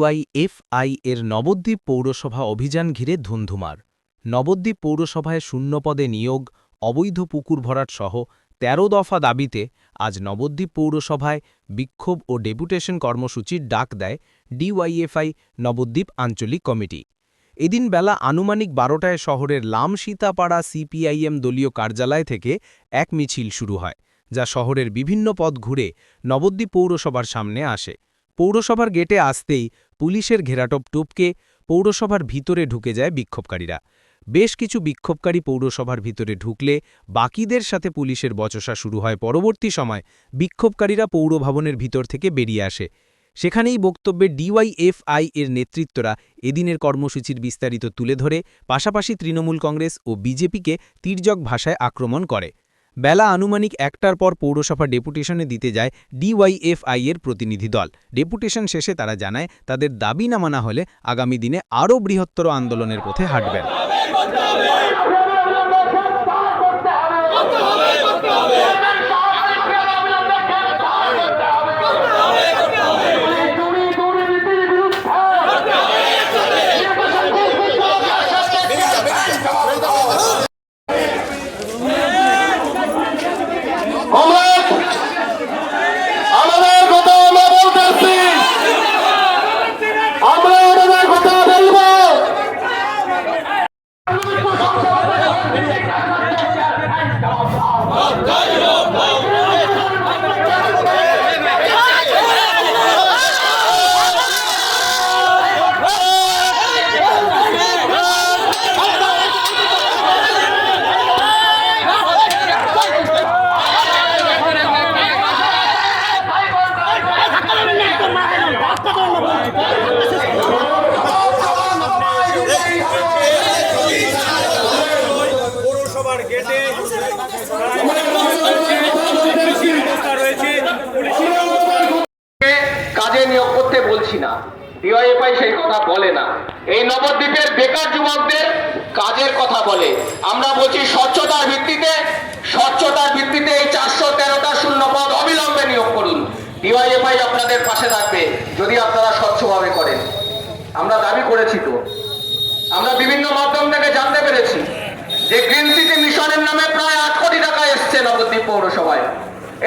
DYFI এর নবদ্বীপ পৌরসভা অভিযান ঘিরে ধুন্ধুমার। নবদ্বীপ পৌরসভায় শূন্য পদে নিয়োগ, অবৈধ পুকুর ভরাট সহ ১৩ দফা দাবিতে আজ নবদ্বীপ পৌরসভায় বিক্ষোভ ও ডেপুটেশন কর্মসূচির ডাক দেয় ডিওয়াইএফআই নবদ্বীপ আঞ্চলিক কমিটি। এদিন বেলা আনুমানিক বারোটায় শহরের লাম সীতাপাড়া সিপিআইএম দলীয় কার্যালয় থেকে এক মিছিল শুরু হয়, যা শহরের বিভিন্ন পথ ঘুরে নবদ্বীপ পৌরসভার সামনে আসে। পৌরসভার গেটে আসতেই পুলিশের ঘেরাটোপ টুপকে পৌরসভার ভিতরে ঢুকে যায় বিক্ষোভকারীরা। বেশ কিছু বিক্ষোভকারী পৌরসভার ভিতরে ঢুকলে বাকিদের সাথে পুলিশের বচসা শুরু হয়। পরবর্তী সময় বিক্ষোভকারীরা পৌরভবনের ভিতর থেকে বেরিয়ে আসে। সেখানেই বক্তব্যে ডিওয়াইএফআই এর নেতৃত্বরা এদিনের কর্মসূচির বিস্তারিত তুলে ধরে। পাশাপাশি তৃণমূল কংগ্রেস ও বিজেপিকে তির্যক ভাষায় আক্রমণ করে। বেলা আনুমানিক একটার পর পৌরসভা ডেপুটেশনে দিতে যায় ডিওয়াইএফআই এর প্রতিনিধি দল। ডেপুটেশন শেষে তারা জানায়, তাদের দাবি না মানা হলে আগামী দিনে আরও বৃহত্তর আন্দোলনের পথে হাঁটবেন। go! নবদ্বীপের বেকার যুবকদের কাজের কথা বলে। আমরা বলছি স্বচ্ছতার ভিত্তিতে স্বচ্ছতার ভিত্তিতে এই চারশো তেরোটা শূন্য পদ অবিলম্বে নিয়োগ করুন। ডিওয়াইএফআই আপনাদের পাশে থাকবে, যদি আপনারা স্বচ্ছভাবে করেন। আমরা দাবি করেছি তো। আমরা বিভিন্ন মাধ্যম থেকে জানতে পেরেছি যে গ্রিন সিটি মিশনের নামে প্রায় আট কোটি টাকা এসছে নবদ্বীপ পৌরসভায়।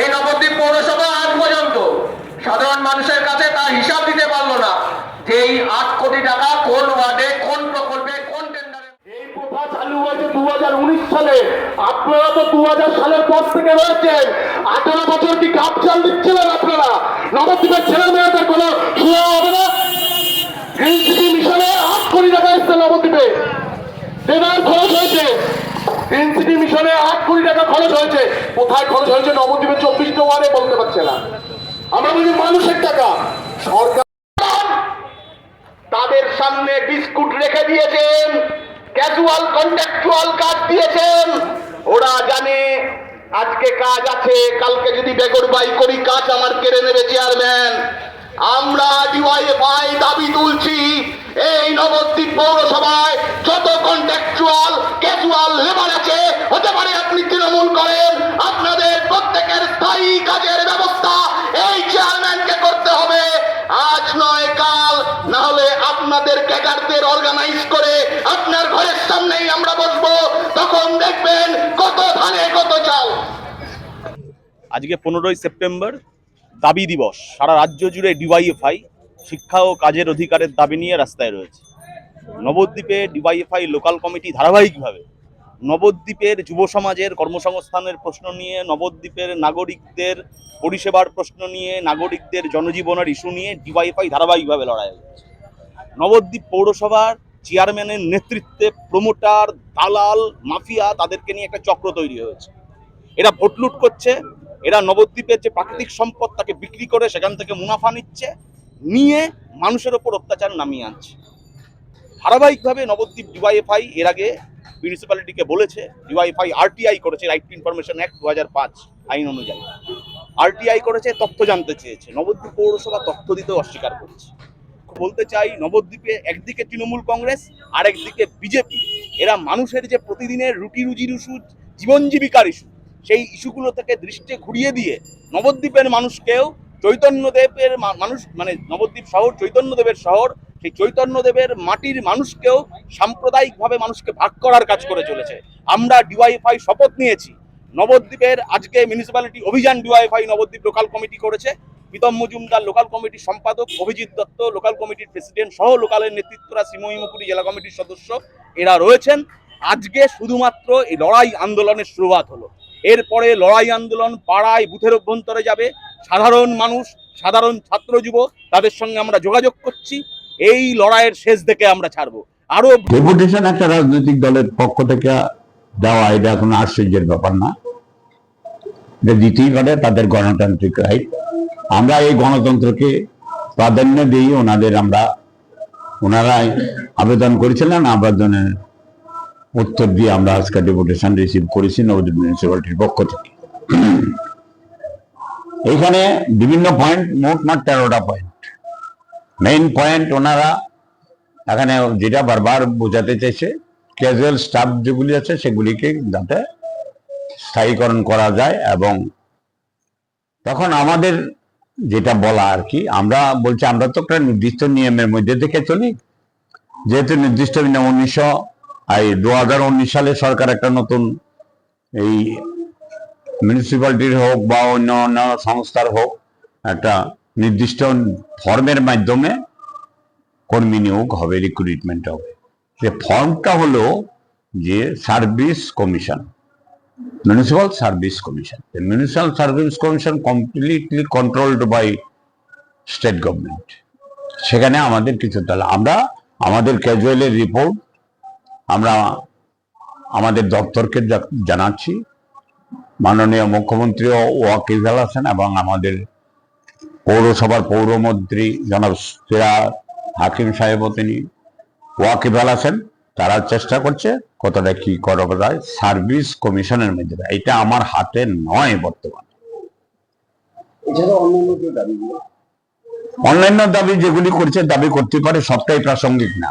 এই নবদ্বীপ পৌরসভা আজ পর্যন্ত সাধারণ মানুষের কাছে তার হিসাব এই আট কোটি টাকা কোন ওয়ার্ডে, কোন প্রকল্পে, কোন টেন্ডারে? এই প্রথা চালু হয়েছে দু সালে। আপনারা তো দু সালের পর থেকে রয়েছেন। আঠারো বছর কি কাপ চাল দিচ্ছিলেন আপনারা? নবদ্বীপের ছেলে মেয়েদের কোনো শোয়া হবে না? গ্রিন মিশনে আট কোটি টাকা এসছে নবদ্বীপে। দেবার খরচ হয়েছে। গ্রিন মিশনে আট কোটি টাকা খরচ হয়েছে। কোথায় খরচ হয়েছে? নবদ্বীপের চব্বিশ ওয়ার্ডে বলতে পারছে না। আমরা বলি মানুষের টাকা। সরকার সামনে বিস্কুট রেখে দিয়েছেন ক্যাজুয়াল কন্ট্রাকচুয়াল কাজ দিয়েছেন। ওরা জানে আজকে কাজ আছে, কালকে যদি বেগরবাই করি কাজ, আমার কেড়ে নেবে চেয়ারম্যান আমরা ডিওয়াইএফআই দাবি তুলছি, এই নবদ্বীপ পৌরসভায় যত কন্ট্রাকচুয়াল ক্যাজুয়াল লেবার আছে, হতে পারে আপনি তৃণমূল করেন, আপনাদের প্রত্যেকের স্থায়ী কাজের ব্যবস্থা এই চেয়ারম্যানকে করতে হবে। আজ নয় কাল, না হলে আপনাদের ক্যাডারদের অর্গানাইজ করে আপনার ঘরের সামনেই আমরা বসবো, তখন দেখবেন কত ধানে, কত চাল। আজকে পনেরোই সেপ্টেম্বর দাবি দিবস। সারা রাজ্য জুড়ে ডিওয়াইএফআই শিক্ষা ও কাজের অধিকারের দাবি নিয়ে রাস্তায় রয়েছে। নবদ্বীপে ডিওয়াইএফআই লোকাল কমিটি ধারাবাহিকভাবে নবদ্বীপের যুব সমাজের কর্মসংস্থানের প্রশ্ন নিয়ে, নবদ্বীপের নাগরিকদের পরিষেবার প্রশ্ন নিয়ে, নাগরিকদের জনজীবনের ইস্যু নিয়ে ডিওয়াইএফআই ধারাবাহিকভাবে লড়াই হচ্ছে। নবদ্বীপ পৌরসভার চেয়ারম্যানের নেতৃত্বে প্রমোটার, দালাল, মাফিয়া তাদেরকে নিয়ে একটা চক্র তৈরি হয়েছে। এরা ভোট লুট করছে, এরা নবদ্বীপের যে প্রাকৃতিক সম্পদ তাকে বিক্রি করে সেখান থেকে মুনাফা নিচ্ছে, নিয়ে মানুষের ওপর অত্যাচার নামিয়ে আনছে। ধারাবাহিকভাবে নবদ্বীপ ডিওয়াইএফআই এর আগে মিউনিসিপ্যালিটিকে বলেছে, ডিওয়াইএফআই আরটিআই করেছে রাইট টু ইনফরমেশন অ্যাক্ট দু হাজার পাঁচ আইন অনুযায়ী। আরটিআই করেছে, তথ্য জানতে চেয়েছে। নবদ্বীপ পৌরসভা তথ্য দিতেও অস্বীকার করছে। বলতে চাই, নবদ্বীপে একদিকে তৃণমূল কংগ্রেস আর একদিকে বিজেপি। এরা মানুষের যে প্রতিদিনের রুটি রুজির ইস্যু জীবন জীবিকার ইস্যু সেই ইস্যুগুলো থেকে দৃষ্টি ঘুরিয়ে দিয়ে নবদ্বীপের মানুষকেও চৈতন্যদেবের মানুষ মানে নবদ্বীপ শহর চৈতন্যদেবের শহর, সেই চৈতন্যদেবের মাটির মানুষকেও সাম্প্রদায়িকভাবে মানুষকে ভাগ করার কাজ করে চলেছে। আমরা ডিওয়াইফাই শপথ নিয়েছি। নবদ্বীপের আজকে মিউনিসিপ্যালিটি অভিযান ডিওয়াইফাই নবদ্বীপ লোকাল কমিটি করেছে। প্রীতম মজুমদার লোকাল কমিটির সম্পাদক, অভিজিৎ দত্ত লোকাল কমিটির প্রেসিডেন্ট সহ লোকালের নেতৃত্বরা শ্রীমহিমপুরী জেলা কমিটির সদস্য এরা রয়েছেন। আজকে শুধুমাত্র এই লড়াই আন্দোলনের শুরুয়াত হলো। এরপরে লড়াই আন্দোলন পাড়ায় বুথের অভ্যন্তরে যাবে। সাধারণ মানুষ, সাধারণ ছাত্র যুব, তাদের সঙ্গে আমরা যোগাযোগ করছি। এই লড়াইয়ের শেষ দেখে আমরা ছাড়বো। আরও ডেপুটেশন একটা রাজনৈতিক দলের পক্ষ থেকে দেওয়া, এটা কোনো আশ্চর্যের ব্যাপার না। দিতেই পারে তাদের গণতান্ত্রিক রাইট আমরা এই গণতন্ত্রকে প্রাধান্য দিই ওনাদের আমরা ওনারা আবেদন করেছিলেন, আবেদনের উত্তর দিয়ে আমরা আজকে ডেপুটেশন রিসিভ করেছি নবদ্বীপ মিউনিসিপ্যালিটির পক্ষ থেকে। এইখানে বিভিন্ন পয়েন্ট মোট মাঠ তেরোটা পয়েন্ট মেইন পয়েন্ট ওনারা এখানে যেটা বারবার বোঝাতে চাইছে ক্যাজুয়াল স্টাফ যেগুলি আছে সেগুলিকে যাতে স্থায়ীকরণ করা যায় এবং তখন আমাদের যেটা বলা আর কি, আমরা বলছি আমরা তো একটা নির্দিষ্ট নিয়মের মধ্যে থেকে চলি। যেহেতু নির্দিষ্ট নিয়ম উনিশশো এই দু হাজার উনিশ সালে সরকার একটা নতুন এই মিউনিসিপ্যালিটির হোক বা অন্য অন্য সংস্থার হোক, একটা নির্দিষ্ট ফর্মের মাধ্যমে কর্মী নিয়োগ হবে রিক্রুটমেন্ট হবে। যে ফর্মটা হলো যে service commission municipal service commission municipal service commission completely controlled by state government সেখানে আমাদের কিছু তাহলে আমরা আমাদের ক্যাজুয়ালের রিপোর্ট আমরা আমাদের দপ্তরকে জানাচ্ছি। মাননীয় মুখ্যমন্ত্রীও ওয়াকিফাল আছেন এবং আমাদের পৌরসভার পৌরমন্ত্রী জনাব সিরা হাকিম সাহেবও তিনি। ওয়াকিফাল আছেন তারা চেষ্টা করছে কতটা কি করা যায়। সার্ভিস কমিশনের মধ্যে এটা আমার হাতে নয় বর্তমান। অন্যান্য দাবি যেগুলি করছে দাবি করতে পারে সবটাই প্রাসঙ্গিক না।